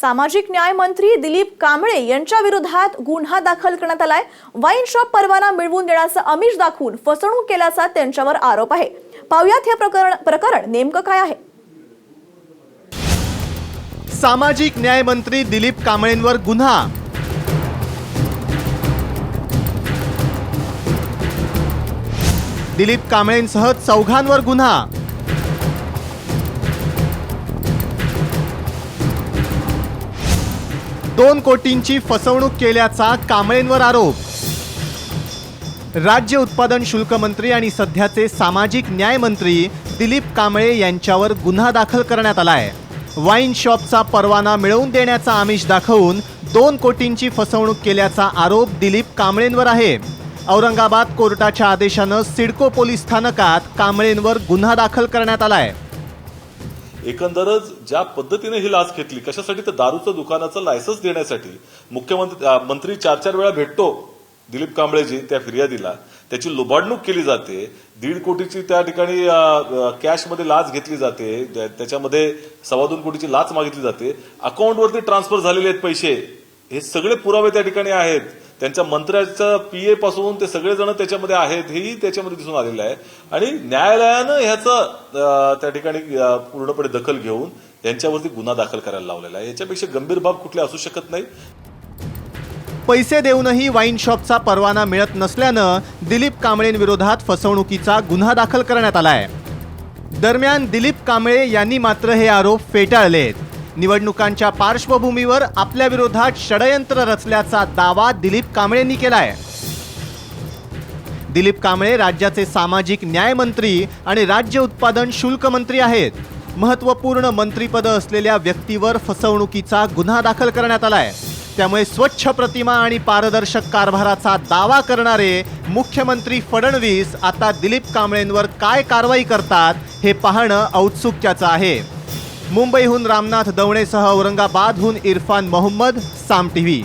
सामाजिक न्याय मंत्री दिलीप कांबळे यांच्या विरोधात गुन्हा दाखल करण्यात आलाय. वाईन शॉप परवाना मिळवून देण्याचं अमिष दाखवून फसवणूक केल्याचा त्यांच्यावर आरोप आहे. पाहुयात हे प्रकरण प्रकरण नेमकं काय आहे? सामाजिक न्याय मंत्री दिलीप कांबळेंवर गुन्हा. दिलीप कांबळेंसह चौघांवर गुन्हा. दोन कोटींची फसवणूक केल्याचा कांबळेंवर आरोप. राज्य उत्पादन शुल्क मंत्री आणि सध्याचे सामाजिक न्याय मंत्री दिलीप कांबळे यांच्यावर गुन्हा दाखल करण्यात आलाय. वाईन शॉपचा परवाना मिळवून देण्याचा आमिष दाखवून दोन कोटींची फसवणूक केल्याचा आरोप दिलीप कांबळेंवर आहे. औरंगाबाद कोर्टाच्या आदेशानं सिडको पोलीस स्थानकात कांबळेंवर गुन्हा दाखल करण्यात आला आहे एकंदरच ज्या पद्धतीने ही लाच घेतली कशासाठी? तर दारूचं दुकानाचं लायसन्स देण्यासाठी. मुख्यमंत्री मंत्री चार चार वेळा भेटतो दिलीप कांबळेजी त्या फिर्यादीला. त्याची लुबाडणूक केली जाते. दीड कोटीची त्या ठिकाणी कॅशमध्ये लाच घेतली जाते. त्याच्यामध्ये सव्वा दोन कोटीची लाच मागितली जाते. अकाउंटवरती ट्रान्सफर झालेले आहेत पैसे. हे सगळे पुरावे त्या ठिकाणी आहेत. त्यांच्या मंत्र्याचं पीए पासून ते सगळेजण त्याच्यामध्ये आहेत हेही त्याच्यामध्ये दिसून आलेलं आहे. आणि न्यायालयानं ह्याचं त्या ठिकाणी पूर्णपणे दखल घेऊन त्यांच्यावरती गुन्हा दाखल करायला लावलेला आहे. याच्यापेक्षा गंभीर बाब कुठली असू शकत नाही. पैसे देऊनही वाईन शॉपचा परवाना मिळत नसल्यानं दिलीप कांबळेंविरोधात फसवणुकीचा गुन्हा दाखल करण्यात आला आहे दरम्यान दिलीप कांबळे यांनी मात्र हे आरोप फेटाळलेत. निवडणुकांच्या पार्श्वभूमीवर आपल्या विरोधात षडयंत्र रचल्याचा दावा दिलीप कांबळेंनी केला आहे दिलीप कांबळे राज्याचे सामाजिक न्याय मंत्री आणि राज्य उत्पादन शुल्क मंत्री आहेत. महत्त्वपूर्ण मंत्रीपदं असलेल्या व्यक्तीवर फसवणुकीचा गुन्हा दाखल करण्यात आला आहे त्यामुळे स्वच्छ प्रतिमा आणि पारदर्शक कारभाराचा दावा करणारे मुख्यमंत्री फडणवीस आता दिलीप कांबळेंवर काय कारवाई करतात हे पाहणं औत्सुक्याचं आहे. मुंबईहून रामनाथ दवणेसह औरंगाबादहून इरफान मोहम्मद साम टीव्ही.